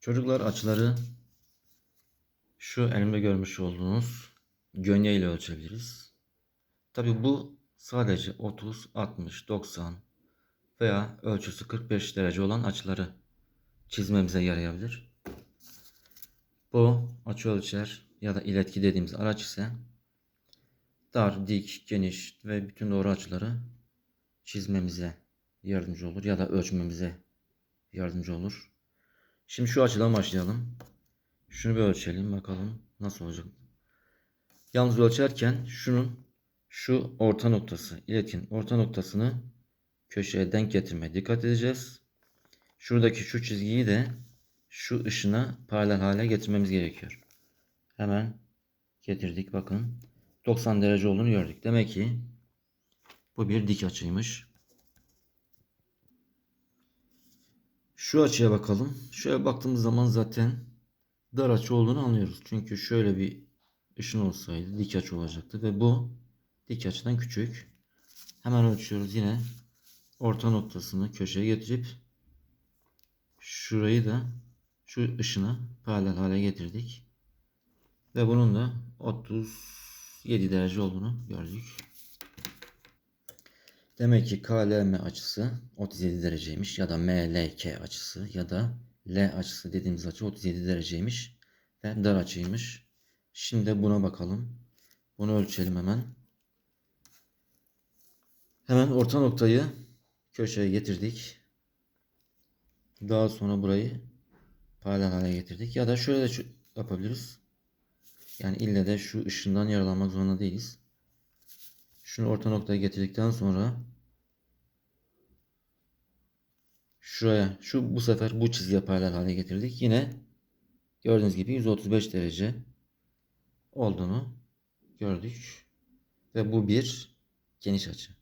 Çocuklar açıları şu elimde görmüş olduğunuz gönye ile ölçebiliriz. Tabi bu sadece 30, 60, 90 veya ölçüsü 45 derece olan açıları çizmemize yarayabilir. Bu açı ölçer ya da iletki dediğimiz araç ise dar, dik, geniş ve bütün doğru açıları çizmemize yardımcı olur ya da ölçmemize yardımcı olur. Şimdi şu açıdan başlayalım. Şunu bir ölçelim bakalım nasıl olacak. Yalnız ölçerken şunun şu orta noktası, iletin orta noktasını köşeye denk getirmeye dikkat edeceğiz. Şuradaki şu çizgiyi de şu ışına paralel hale getirmemiz gerekiyor. Hemen getirdik bakın. 90 derece olduğunu gördük. Demek ki bu bir dik açıymış. Şu açıya bakalım. Şöyle baktığımız zaman zaten dar açı olduğunu anlıyoruz. Çünkü şöyle bir ışın olsaydı dik açı olacaktı ve bu dik açıdan küçük. Hemen ölçüyoruz yine orta noktasını köşeye getirip şurayı da şu ışına paralel hale getirdik. Ve bunun da 37 derece olduğunu gördük. Demek ki KLM açısı 37 dereceymiş ya da MLK açısı ya da L açısı dediğimiz açı 37 dereceymiş ve dar açıymış. Şimdi buna bakalım. Bunu ölçelim hemen. Hemen orta noktayı köşeye getirdik. Daha sonra burayı paralel hale getirdik. Ya da şöyle de yapabiliriz. Yani ille de şu ışından yararlanmak zorunda değiliz. Şunu orta noktaya getirdikten sonra şuraya şu bu sefer bu çizgiye paralel hale getirdik. Yine gördüğünüz gibi 135 derece olduğunu gördük. Ve bu bir geniş açı.